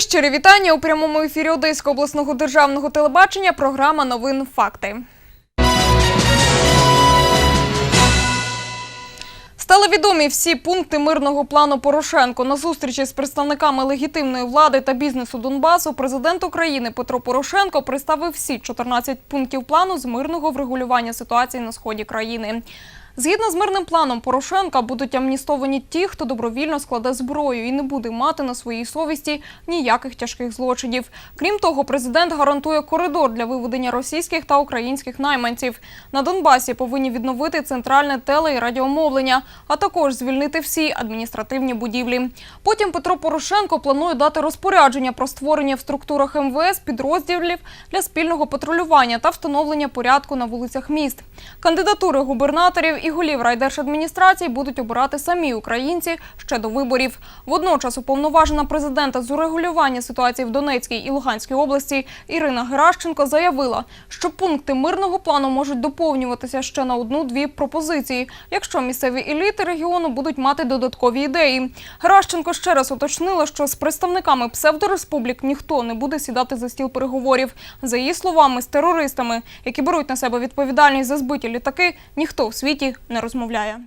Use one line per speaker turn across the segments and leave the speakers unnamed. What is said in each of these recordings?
Щирі вітання у прямому ефірі Одеського обласного державного телебачення. Програма Новин Факти. Стали відомі всі пункти мирного плану Порошенко. На зустрічі з представниками легітимної влади та бізнесу Донбасу президент України Петро Порошенко представив всі 14 пунктів плану з мирного врегулювання ситуації на сході країни. Згідно з мирним планом Порошенка будуть амністовані ті, хто добровільно складе зброю і не буде мати на своїй совісті ніяких тяжких злочинів. Крім того, президент гарантує коридор для виведення російських та українських найманців. На Донбасі повинні відновити центральне теле і радіомовлення, а також звільнити всі адміністративні будівлі. Потім Петро Порошенко планує дати розпорядження про створення в структурах МВС підрозділів для спільного патрулювання та встановлення порядку на вулицях міст. Кандидатури губернаторів і голів райдержадміністрацій будуть обирати самі українці ще до виборів. Водночас уповноважена президента з урегулювання ситуації в Донецькій і Луганській області Ірина Геращенко заявила, що пункти мирного плану можуть доповнюватися ще на одну-дві пропозиції, якщо місцеві еліти регіону будуть мати додаткові ідеї. Геращенко ще раз уточнила, що з представниками псевдореспублік ніхто не буде сідати за стіл переговорів. За її словами, з терористами, які беруть на себе відповідальність за збиті літаки, ніхто в світі не розмовляє.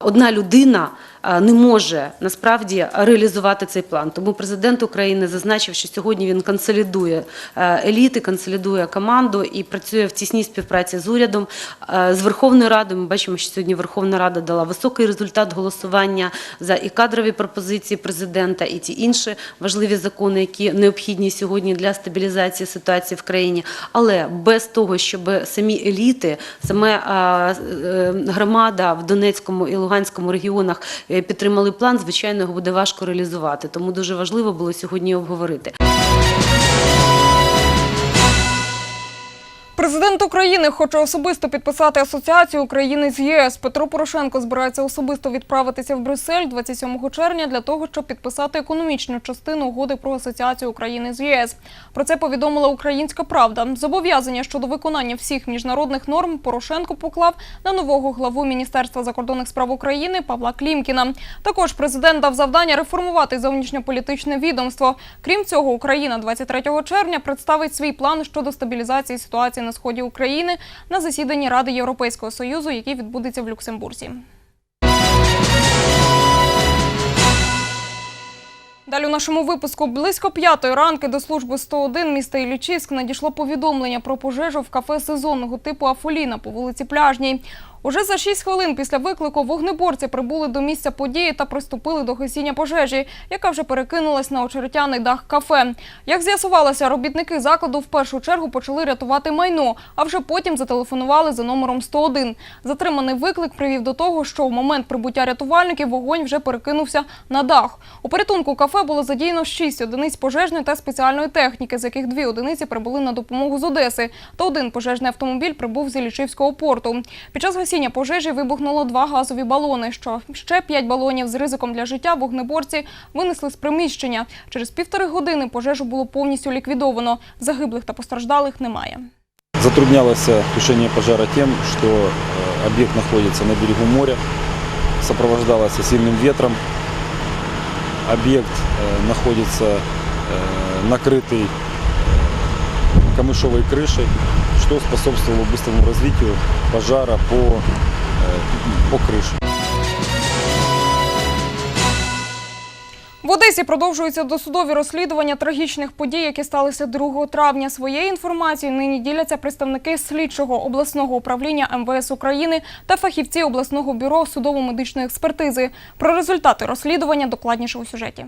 Одна людина е, не може насправді реалізувати цей план. Тому президент України зазначив, що сьогодні він консолідує е, еліти, консолідує команду і працює в тісній співпраці з урядом, е, з Верховною Радою. Ми бачимо, що сьогодні Верховна Рада дала високий результат голосування за і кадрові пропозиції президента, і ті інші важливі закони, які необхідні сьогодні для стабілізації ситуації в країні. Але без того, щоб самі еліти, саме громада в Донецькому і Луганському регіонах е, підтримали план, звичайно, його буде важко реалізувати. Тому дуже важливо було сьогодні обговорити.
Президент України хоче особисто підписати асоціацію України з ЄС. Петро Порошенко збирається особисто відправитися в Брюссель 27 червня для того, щоб підписати економічну частину угоди про асоціацію України з ЄС. Про це повідомила Українська Правда. Зобов'язання щодо виконання всіх міжнародних норм Порошенко поклав на нового главу Міністерства закордонних справ України Павла Клімкіна. Також президент дав завдання реформувати зовнішньополітичне відомство. Крім цього, Україна 23 червня представить свій план щодо стабілізації ситуації на сході України на засіданні Ради Європейського союзу, який відбудеться в Люксембурзі. Далі у нашому випуску близько п'ятої ранки до служби 101 міста Іллічівськ надійшло повідомлення про пожежу в кафе сезонного типу Афоліна по вулиці Пляжній. Уже за 6 хвилин після виклику вогнеборці прибули до місця події та приступили до гасіння пожежі, яка вже перекинулась на очеретяний дах кафе. Як з'ясувалося, робітники закладу в першу чергу почали рятувати майно, а вже потім зателефонували за номером 101. Затриманий виклик привів до того, що в момент прибуття рятувальників вогонь вже перекинувся на дах. У порятунку кафе було задіяно 6 одиниць пожежної та спеціальної техніки, з яких дві одиниці прибули на допомогу з Одеси, та один пожежний автомобіль прибув з Іллічівського порту. Під час гасіння пожежі вибухнуло два газові балони. Що ще п'ять балонів з ризиком для життя вогнеборці винесли з приміщення. Через півтори години пожежу було повністю ліквідовано. Загиблих та постраждалих немає.
Затруднялось э, тушение пожара тем, что э, объект находится на берегу моря, сопровождалось сильным ветром. Объект э, находится э, накрытый э, камышовой крышей, что способствовало быстрому развитию пожара по, э, по крыше.
В Одесі продовжуються досудові розслідування трагічних подій, які сталися 2 травня. Своєю інформацією нині діляться представники слідчого обласного управління МВС України та фахівці обласного бюро судово-медичної експертизи. Про результати розслідування докладніше у сюжеті.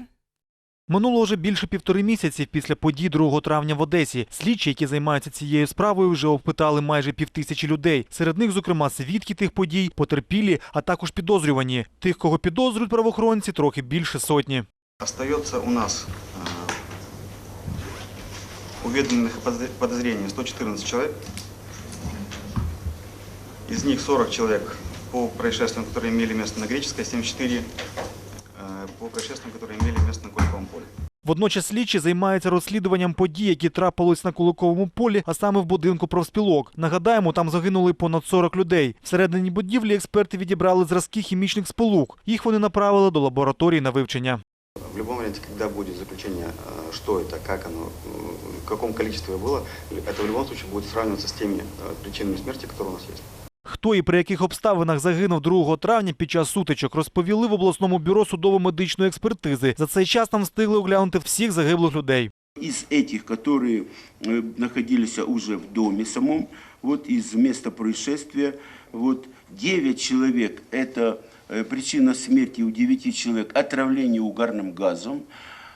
Минуло вже більше півтори місяці після подій 2 травня в Одесі. Слідчі, які займаються цією справою, вже опитали майже півтисячі людей. Серед них, зокрема, свідки тих подій, потерпілі, а також підозрювані. Тих, кого підозрюють правоохоронці, трохи більше сотні.
Остается у нас э, уведомленных о подозр- подозрении 114 человек. Из них 40 человек по происшествиям, которые имели место на Греческой, 74 э, по происшествиям, которые
Водночас слідчі займаються розслідуванням подій, які трапились на Куликовому полі, а саме в будинку профспілок. Нагадаємо, там загинули понад 40 людей. Всередині будівлі експерти відібрали зразки хімічних сполук. Їх вони направили до лабораторії на вивчення.
В любом варианте, когда будет заключение, э, что это, как оно, э, в каком количестве было, это в любом случае будет сравниваться с теми э, причинами смерти, которые у нас есть.
Хто і при яких обставинах загинув 2 травня під час сутичок, розповіли в обласному бюро судово-медичної експертизи. За цей час там встигли оглянути всіх загиблих людей.
Из этих, которые э, находились уже в доме самом, вот из места происшествия, вот 9 человек – это э, причина смерти у 9 человек – отравление угарным газом.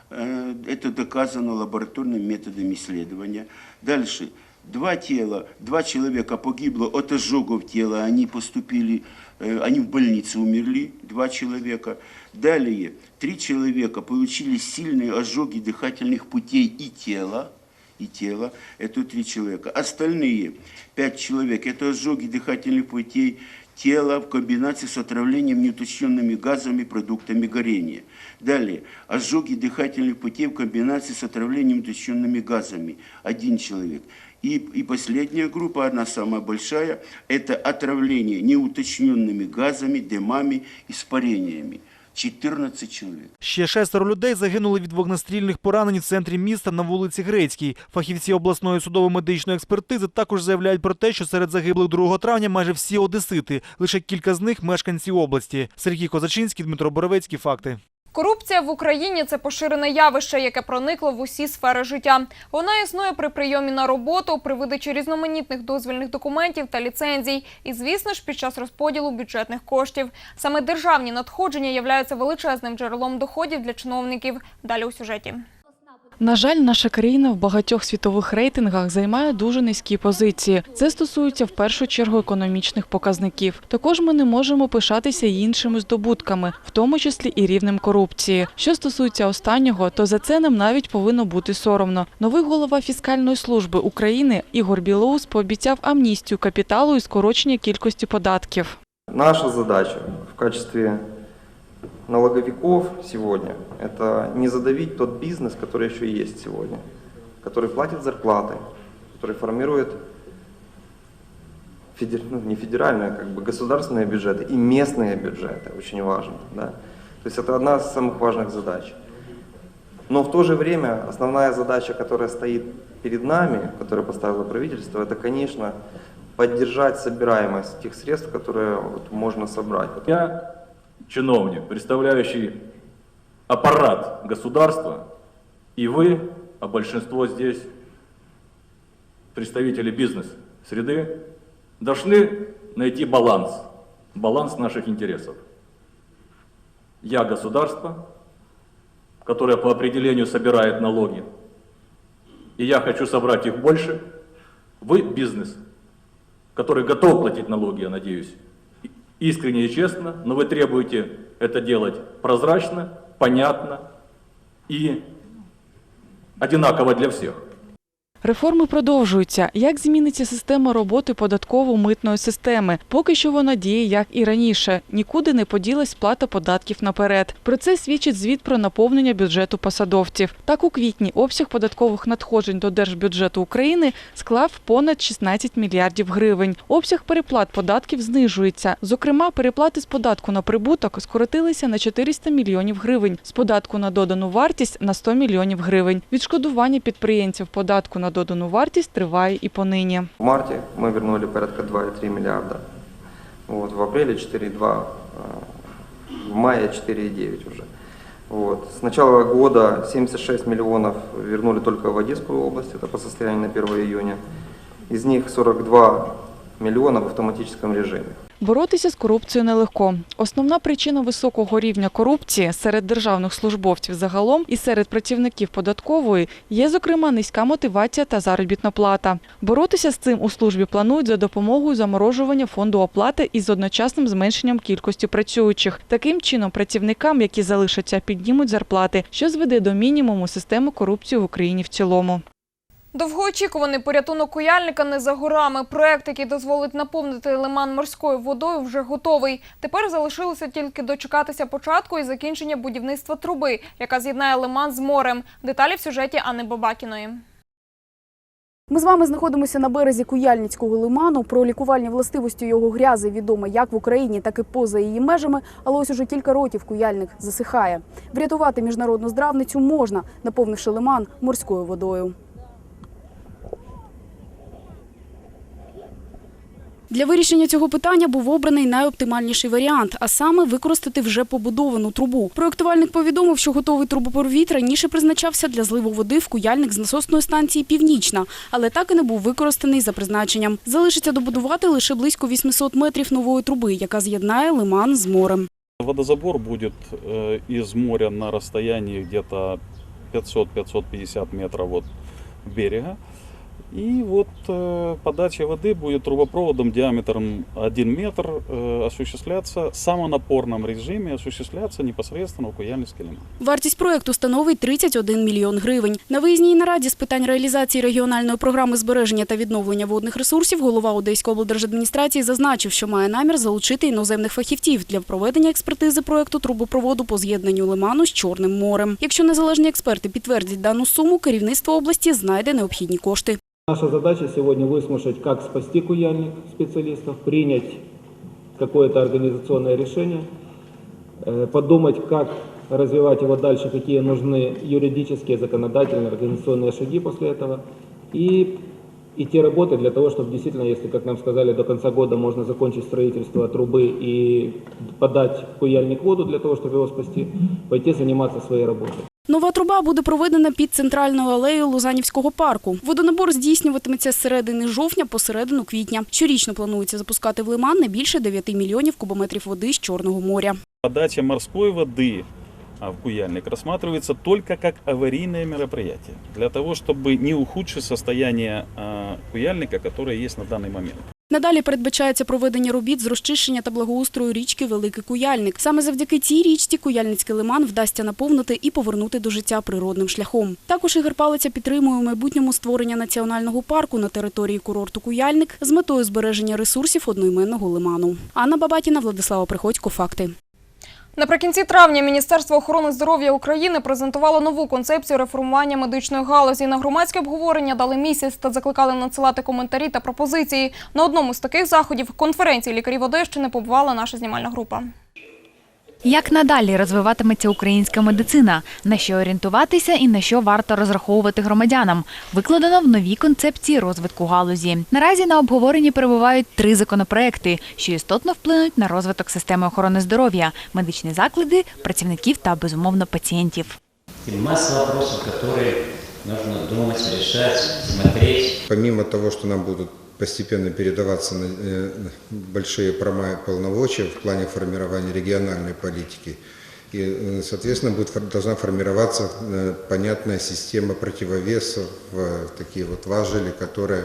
Э, Это доказано лабораторным методом исследования. Дальше. Два тела, два человека погибло от ожогов тела, они поступили, э, они в больнице умерли, два человека. Далее, три человека получили сильные ожоги дыхательных путей и тела, и тела, это три человека. Остальные пять человек, это ожоги дыхательных путей тела в комбинации с отравлением неуточненными газами, продуктами горения. Далее, ожоги дыхательных путей в комбинации с отравлением уточненными газами. Один человек. И, и последняя группа, она самая большая, это отравление неуточненными газами, дымами, испарениями. 14 человек.
Ще шестеро людей загинули від вогнестрільних поранень в центрі міста на вулиці Грецькій. Фахівці обласної судово-медичної експертизи також заявляють про те, що серед загиблих 2 травня майже всі одесити. Лише кілька з них мешканці області. Сергій Козачинський, Дмитро Боровецький. Факти.
Корупція в Україні це поширене явище, яке проникло в усі сфери життя. Вона існує при прийомі на роботу, при видачі різноманітних дозвільних документів та ліцензій, і, звісно ж, під час розподілу бюджетних коштів. Саме державні надходження являються величезним джерелом доходів для чиновників. Далі у сюжеті.
На жаль, наша країна в багатьох світових рейтингах займає дуже низькі позиції. Це стосується в першу чергу економічних показників. Також ми не можемо пишатися й іншими здобутками, в тому числі і рівнем корупції. Що стосується останнього, то за це нам навіть повинно бути соромно. Новий голова фіскальної служби України Ігор Білоус пообіцяв амністію капіталу і скорочення кількості податків.
Наша задача в качестве налоговиков сегодня – это не задавить тот бизнес, который еще есть сегодня, который платит зарплаты, который формирует федер- ну, не федеральные, а как бы государственные бюджеты и местные бюджеты, очень важно. Да? То есть это одна из самых важных задач. Но в то же время основная задача, которая стоит перед нами, которую поставило правительство, это, конечно, поддержать собираемость тех средств, которые вот можно собрать.
Я чиновник, представляющий аппарат государства, и вы, а большинство здесь представители бизнес-среды, должны найти баланс, баланс наших интересов. Я государство, которое по определению собирает налоги, и я хочу собрать их больше. Вы бизнес, который готов платить налоги, я надеюсь, искренне и честно, но вы требуете это делать прозрачно, понятно и одинаково для всех.
Реформи продовжуються. Як зміниться система роботи податково-митної системи? Поки що вона діє як і раніше. Нікуди не поділась сплата податків наперед. Про це свідчить звіт про наповнення бюджету посадовців. Так, у квітні обсяг податкових надходжень до держбюджету України склав понад 16 мільярдів гривень. Обсяг переплат податків знижується. Зокрема, переплати з податку на прибуток скоротилися на 400 мільйонів гривень, з податку на додану вартість на 100 мільйонів гривень. Відшкодування підприємців податку на додану вартість триває і понині.
В марте мы вернули порядка 2,3 миллиарда. Вот, в апреле 4,2, э, в мае 4,9 уже. Вот. С начала года 76 миллионов вернули только в Одесскую область, это по состоянию на 1 июня. Из них 42 миллиона в автоматическом режиме.
Боротися з корупцією нелегко. Основна причина високого рівня корупції серед державних службовців загалом і серед працівників податкової є, зокрема, низька мотивація та заробітна плата. Боротися з цим у службі планують за допомогою заморожування фонду оплати із одночасним зменшенням кількості працюючих. Таким чином, працівникам, які залишаться, піднімуть зарплати, що зведе до мінімуму систему корупції в Україні в цілому.
Довгоочікуваний порятунок куяльника не за горами. Проект, який дозволить наповнити лиман морською водою, вже готовий. Тепер залишилося тільки дочекатися початку і закінчення будівництва труби, яка з'єднає лиман з морем. Деталі в сюжеті Анни Бабакіної.
Ми з вами знаходимося на березі Куяльницького лиману. Про лікувальні властивості його грязи відомо як в Україні, так і поза її межами. Але ось уже кілька років Куяльник засихає. Врятувати міжнародну здравницю можна, наповнивши лиман морською водою. Для вирішення цього питання був обраний найоптимальніший варіант, а саме використати вже побудовану трубу. Проєктувальник повідомив, що готовий трубопровід раніше призначався для зливу води в куяльник з насосної станції Північна, але так і не був використаний за призначенням. Залишиться добудувати лише близько 800 метрів нової труби, яка з'єднає лиман з морем.
Водозабор будет э, из моря на расстоянии где-то 500-550 метров от берега. И вот э, подача воды будет трубопроводом диаметром 1 метр э, осуществляться в самонапорном режиме, осуществляться непосредственно в Куяльницкий лиман.
Вартість проєкту становить 31 мільйон гривень. На виїзній нараді з питань реалізації регіональної програми збереження та відновлення водних ресурсів голова Одеської облдержадміністрації зазначив, що має намір залучити іноземних фахівців для проведення експертизи проєкту трубопроводу по з'єднанню лиману з Чорним морем. Якщо незалежні експерти підтвердять дану суму, керівництво області знайде необхідні кошти.
Наша задача сегодня выслушать, как спасти куяльник специалистов, принять какое-то организационное решение, э, подумать, как развивать его дальше, какие нужны юридические, законодательные, организационные шаги после этого, и идти работать для того, чтобы действительно, если, как нам сказали, до конца года можно закончить строительство трубы и подать куяльник воду для того, чтобы его спасти, пойти заниматься своей работой.
Нова труба буде проведена під центральною алеєю Лузанівського парку. Водонабор здійснюватиметься з середини жовтня по середину квітня. Щорічно планується запускати в лиман не більше 9 мільйонів кубометрів води з Чорного моря.
Подача морской воды а, в Куяльник рассматривается только как аварийное мероприятие, для того, чтобы не ухудшить состояние а, Куяльника, которое есть на данный момент.
Надалі передбачається проведення робіт з розчищення та благоустрою річки Великий Куяльник. Саме завдяки цій річці Куяльницький лиман вдасться наповнити і повернути до життя природним шляхом. Також Ігор Палиця підтримує у майбутньому створення національного парку на території курорту Куяльник з метою збереження ресурсів одноіменного лиману. Анна Бабатіна, Владислава Приходько. Факти.
Наприкінці травня Міністерство охорони здоров'я України презентувало нову концепцію реформування медичної галузі. На громадське обговорення дали місяць та закликали надсилати коментарі та пропозиції. На одному з таких заходів конференції лікарів Одещини побувала наша знімальна група.
Як надалі розвиватиметься українська медицина, на що орієнтуватися і на що варто розраховувати громадянам, викладено в новій концепції розвитку галузі. Наразі на обговоренні перебувають три законопроекти, що істотно вплинуть на розвиток системи охорони здоров'я, медичні заклади, працівників та безумовно пацієнтів.
И масса вопросов, которые нужно думать, решать, смотреть.
Помимо того, что нам будут постепенно передаваться на- э, большие полномочия в плане формирования региональной политики, и, э, соответственно, будет, должна формироваться э, понятная система противовесов, такие вот важели, которые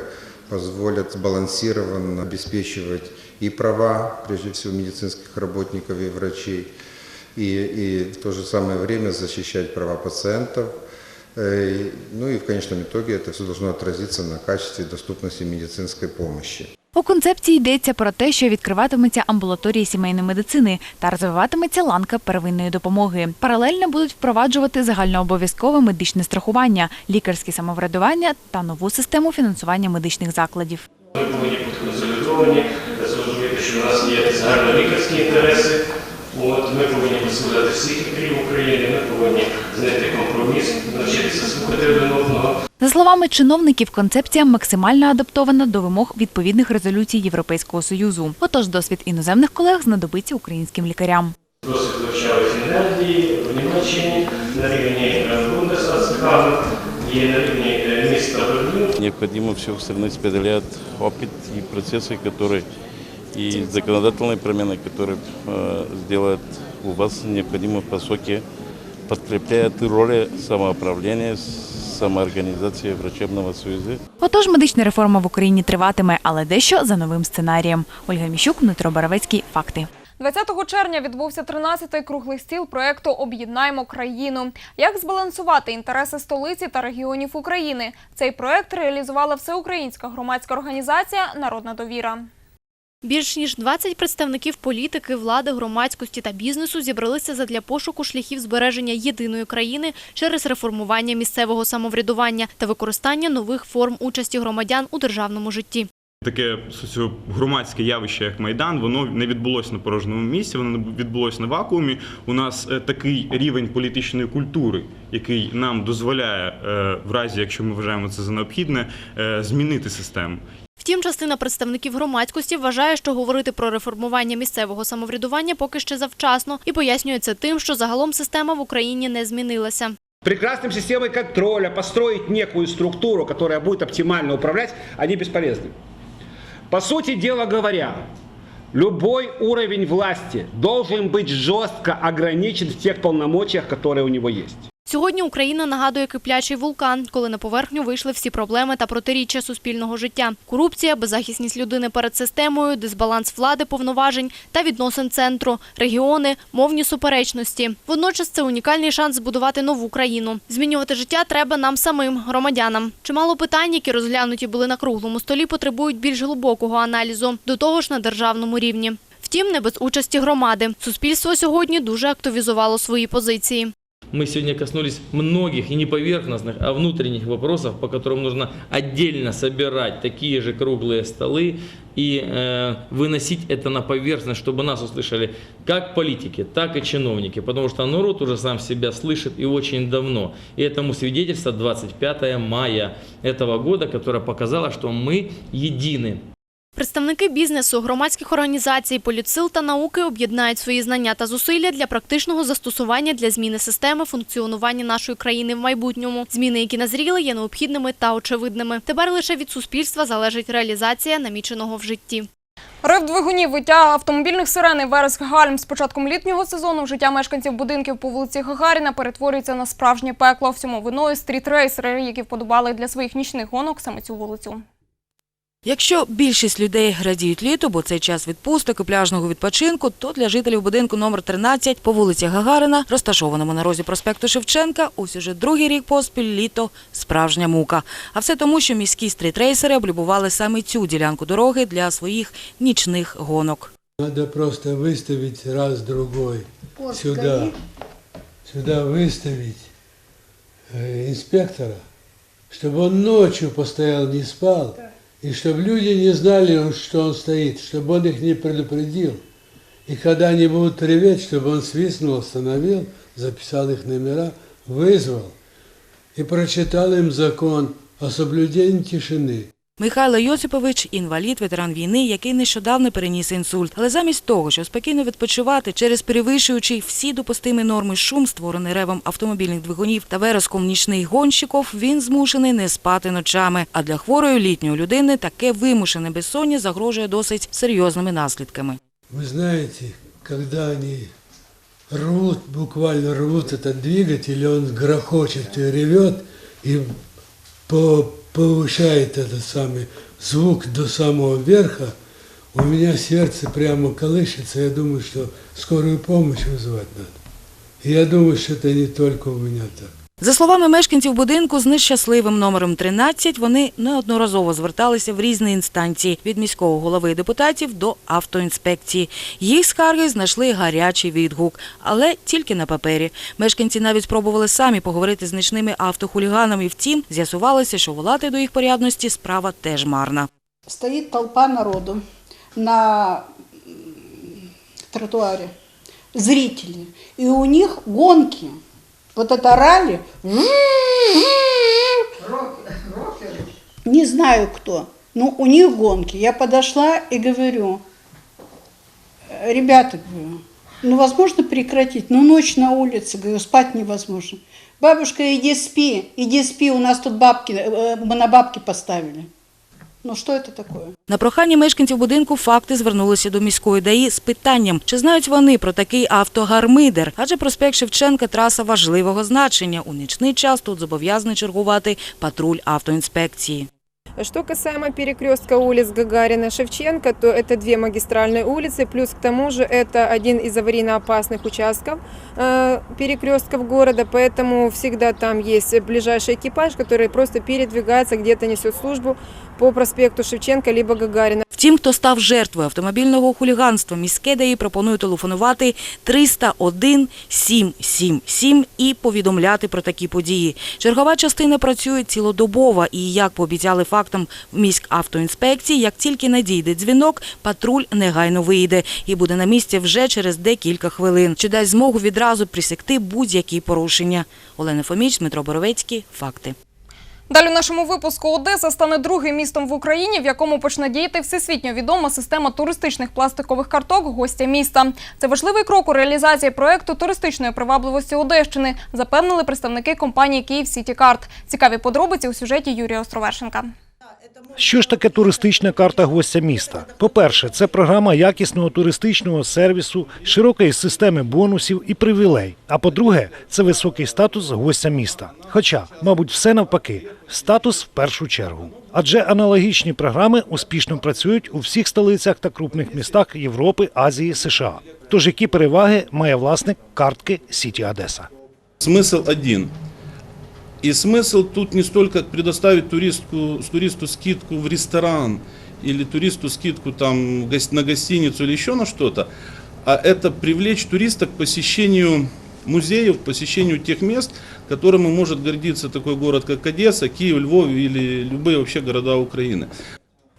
позволят сбалансированно обеспечивать и права, прежде всего, медицинских работников и врачей, и, и в то же самое время защищать права пациентов. Э, Ну и в конечном итоге это все должно отразиться на качестве и доступности медицинской помощи.
У концепції йдеться про те, що відкриватиметься амбулаторії сімейної медицини та розвиватиметься ланка первинної допомоги. Паралельно будуть впроваджувати загальнообов'язкове медичне страхування, лікарське самоврядування та нову систему фінансування медичних закладів.
Ми повинні бути консолідовані, зрозуміти, що у нас є загальнолікарські інтереси. От, ми повинні представляти всіх лікарів України, ми повинні знайти компроміс, навчитися слухати один одного.
За словами чиновників, концепція максимально адаптована до вимог відповідних резолюцій Європейського союзу. Отож, досвід іноземних колег знадобиться українським лікарям.
Досвід вивчали в Фінляндії, в Німеччині, на рівні е, Бундесратскану, є на рівні е, міста Берлін.
Необходимо все остальное преодолеть опыт и процессы, которые и законодательные перемены, которые э, сделают у вас необходимо по сути, подкрепляют роли самоуправления, самоорганизации врачебного союза.
Отож, медична реформа в Україні триватиме, але дещо за новим сценарієм. Ольга Міщук, Дмитро Боровецький. Факти.
20 червня відбувся 13-й круглий стіл проєкту Об'єднаймо країну. Як збалансувати інтереси столиці та регіонів України? Цей проєкт реалізувала всеукраїнська громадська організація Народна довіра.
Більш ніж 20 представників політики, влади, громадськості та бізнесу зібралися задля пошуку шляхів збереження єдиної країни через реформування місцевого самоврядування та використання нових форм участі громадян у державному житті.
Таке соціогромадське явище, як Майдан, воно не відбулося на порожньому місці, воно не відбулося на вакуумі. У нас е, такий рівень політичної культури, який нам дозволяє, е, в разі, якщо ми вважаємо це за необхідне, е, змінити систему.
Втім, частина представників громадськості вважає, що говорити про реформування місцевого самоврядування поки ще завчасно і пояснює це тим, що загалом система в Україні не змінилася.
Прекрасным системой контроля построить некую структуру, которая будет оптимально управлять, они бесполезны. По сути дела говоря, любой уровень власти должен быть жестко ограничен в тех полномочиях, которые у него есть.
Сьогодні Україна нагадує киплячий вулкан, коли на поверхню вийшли всі проблеми та протиріччя суспільного життя: корупція, беззахисність людини перед системою, дисбаланс влади, повноважень та відносин центру, регіони, мовні суперечності. Водночас це унікальний шанс збудувати нову країну. Змінювати життя треба нам самим, громадянам. Чимало питань, які розглянуті були на круглому столі, потребують більш глибокого аналізу, до того ж на державному рівні. Втім, не без участі громади. Суспільство сьогодні дуже активізувало свої позиції.
Мы сегодня коснулись многих и не поверхностных, а внутренних вопросов, по которым нужно отдельно собирать такие же круглые столы и э, выносить это на поверхность, чтобы нас услышали как политики, так и чиновники, потому что народ уже сам себя слышит и очень давно. И этому свидетельство 25 мая этого года, которое показало, что мы едины.
Представники бізнесу, громадських організацій, політсил та науки об'єднають свої знання та зусилля для практичного застосування для зміни системи функціонування нашої країни в майбутньому. Зміни, які назріли, є необхідними та очевидними. Тепер лише від суспільства залежить реалізація наміченого в житті.
Рев двигунів, виття автомобільних сирен і вереск гальм з початком літнього сезону життя мешканців будинків по вулиці Гагаріна перетворюється на справжнє пекло. Всьому виною стрітрейсери, які вподобали для своїх нічних гонок саме цю вулицю.
Якщо більшість людей радіють літо, бо це час відпусток і пляжного відпочинку, то для жителів будинку номер 13 по вулиці Гагарина, розташованому на розі проспекту Шевченка, ось уже другий рік поспіль літо справжня мука. А все тому, що міські стрітрейсери облюбували саме цю ділянку дороги для своїх нічних гонок.
Надо просто выставить раз-другой сюда, сюда выставить э, инспектора, чтобы он ночью постоял, не спал, и чтобы люди не знали, что он стоит, чтобы он их не предупредил. И когда они будут реветь, чтобы он свистнул, остановил, записал их номера, вызвал и прочитал им закон о соблюдении тишины.
Михайло Йосипович – інвалід, ветеран війни, який нещодавно переніс інсульт. Але замість того, щоб спокійно відпочивати через перевищуючий всі допустимі норми шум, створений ревом автомобільних двигунів та вереском нічних гонщиків, він змушений не спати ночами. А для хворої літньої людини таке вимушене безсоння загрожує досить серйозними наслідками.
Вы знаете, когда они рвут, буквально рвут этот двигатель, он грохочет и ревет, и по- повышает этот самый звук до самого верха, у меня сердце прямо колышется, я думаю, что скорую помощь вызывать надо. И я думаю, что это не только у меня так.
За словами мешканців будинку з нещасливим номером 13, вони неодноразово зверталися в різні інстанції від міського голови депутатів до автоінспекції. Їх скарги знайшли гарячий відгук, але тільки на папері. Мешканці навіть спробували самі поговорити з нічними автохуліганами. Втім, з'ясувалося, що волати до їх порядності справа теж марна.
Стоит толпа народу на м, тротуаре, зрители, и у них гонки. Вот это ралли. Не знаю кто, но у них гонки. Я подошла и говорю, «Э, ребята, говорю, ну возможно прекратить, ну ночь на улице, говорю, спать невозможно. Бабушка, иди спи, иди спи, у нас тут бабки, э, мы на бабки поставили. Ну що це таке?
На прохання мешканців будинку факти звернулися до міської ДАІ з питанням, чи знають вони про такий автогармидер, адже проспект Шевченка – траса важливого значення. У нічний час тут зобов'язаний чергувати патруль автоінспекції.
Что касаемо перекрестка улиц Гагарина Шевченко, то это две магистральные улицы, плюс к тому же это один из аварийно опасных участков э, перекрестков города, поэтому всегда там есть ближайший экипаж, который просто передвигается, где-то несет службу по проспекту Шевченко либо Гагарина.
Втім, хто став жертвою автомобільного хуліганства, міське ДАІ пропонує телефонувати 301 777 і повідомляти про такі події. Чергова частина працює цілодобово і, як пообіцяли фактам в міськавтоінспекції, як тільки надійде дзвінок, патруль негайно вийде і буде на місці вже через декілька хвилин, що дасть змогу відразу присягти будь-які порушення. Олена Фоміч, Дмитро Боровецький. Факти.
Далі в нашому випуску Одеса стане другим містом в Україні, в якому почне діяти всесвітньо відома система туристичних пластикових карток гостя міста. Це важливий крок у реалізації проекту туристичної привабливості Одещини, запевнили представники компанії Київ Сіті Карт. Цікаві подробиці у сюжеті Юрія Островершенка.
Що ж таке туристична карта гостя міста? По-перше, це програма якісного туристичного сервісу, широкої системи бонусів і привілей. А по-друге, це високий статус гостя міста. Хоча, мабуть, все навпаки, статус в першу чергу. Адже аналогічні програми успішно працюють у всіх столицях та крупних містах Європи, Азії, США. Тож які переваги має власник картки Сіті Одеса?
Смысл один. И смысл тут не столько предоставить туристку, туристу скидку в ресторан или туристу скидку там в гос- на гостиницу или еще на что-то, а это привлечь туриста к посещению музеев, к посещению тех мест, которыми может гордиться такой город, как Одесса, Киев, Львов или любые вообще города Украины.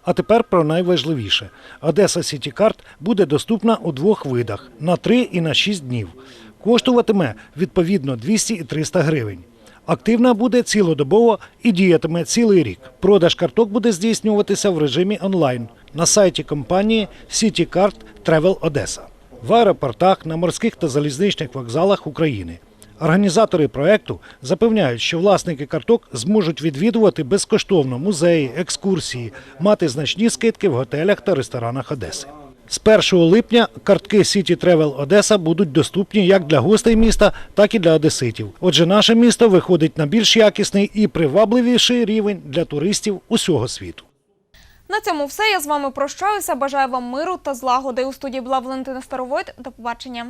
А тепер про найважливіше. Одеса Сіті Карт буде доступна у двох видах на 3 і на 6 днів. Коштуватиме відповідно 200 і 300 гривень. Активна буде цілодобово і діятиме цілий рік. Продаж карток буде здійснюватися в режимі онлайн на сайті компанії CityCard Travel Одеса в аеропортах, на морських та залізничних вокзалах України. Організатори проекту запевняють, що власники карток зможуть відвідувати безкоштовно музеї, екскурсії, мати значні скидки в готелях та ресторанах Одеси. З 1 липня картки City Travel Одеса будуть доступні як для гостей міста, так і для одеситів. Отже, наше місто виходить на більш якісний і привабливіший рівень для туристів усього світу.
На цьому все. Я з вами прощаюся. Бажаю вам миру та злагоди. У студії була Валентина Старовойт. До побачення.